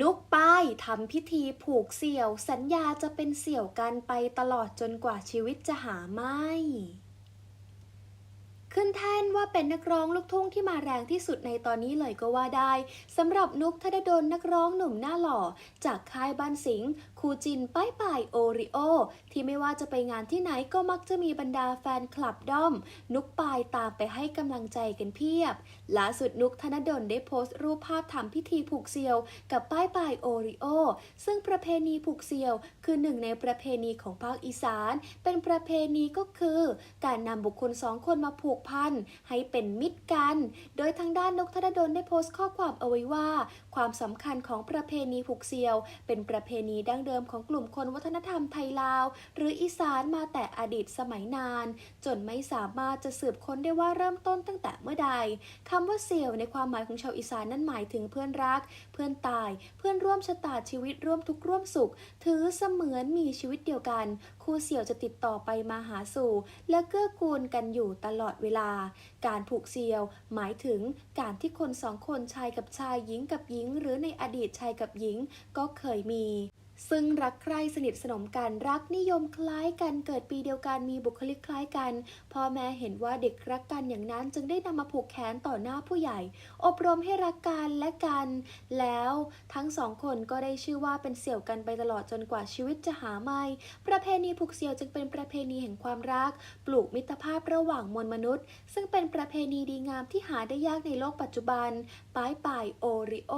นุกป้ายทำพิธีผูกเสี่ยว สัญญาจะเป็นเสี่ยวกันไปตลอดจนกว่าชีวิตจะหาไม่ ขึ้นแท่น ว่าเป็นนักร้องลูกทุ่งที่มาแรงที่สุดในตอนนี้เลยก็ว่าได้สำหรับนุกธนดลนักร้องหนุ่มหน้าหล่อ จากค่ายบ้านสิงห์คูจินป้ายป่ายโอริโอ ที่ไม่ว่าจะไปงานที่ไหนก็มักจะมีบรรดาแฟนคลับด้อม นุกปายตามไปให้กำลังใจกันเพียบล่าสุดนุกธนดลได้โพสต์รูปภาพทำพิธีผูกเซียว กับป้ายปายโอริโอ ซึ่งประเพณีผูกเซียว คือหนึ่งในประเพณีของภาคอีสาน เป็นประเพณีก็คือ การนำบุคคลสองคนมาผูกพันให้เป็นมิตรกัน โดยทางด้านนกธนดลได้โพสต์ข้อความเอาไว้ว่า ความสำคัญของประเพณีผูกเซียว เป็นประเพณีดั้งเดิมของกลุ่มคนวัฒนธรรมไทยลาว หรืออีสานมาแต่อดีตสมัยนาน จนไม่สามารถจะสืบค้นได้ว่าเริ่มต้นตั้งแต่เมื่อใดคำว่าเสียวในความหมายของชาวอีสานนั้นหมายถึงเพื่อนรัก เพื่อนตาย เพื่อนร่วมชะตาชีวิตร่วมทุกข์ร่วมสุข ถือเสมือนมีชีวิตเดียวกัน คู่เสี่ยวจะติดต่อไปมาหาสู่ และเกื้อกูลกันอยู่ตลอดเวลาการผูกเสี่ยว หมายถึงการที่คนสองคนชายกับชายหญิงกับหญิง หรือในอดีตชายกับหญิงก็เคยมี ซึ่งรักใคร่สนิทสนมกันรักนิยมคล้ายกันเกิดปีเดียวกันมีบุคลิกคล้ายกันพ่อแม่เห็นว่าเด็กรักกันอย่างนั้นจึงได้นำมาผูกแขนต่อหน้าผู้ใหญ่ อบรมให้รักกันและกัน แล้วทั้งสองคนก็ได้ชื่อว่าเป็นเสี่ยวกันไปตลอดจนกว่าชีวิตจะหาไม่ ประเพณีผูกเสี่ยวจึงเป็นประเพณีแห่งความรัก ปลูกมิตรภาพระหว่างมวลมนุษย์ ซึ่งเป็นประเพณีดีงามที่หาได้ยากในโลกปัจจุบันป้ายป่ายโอริโอ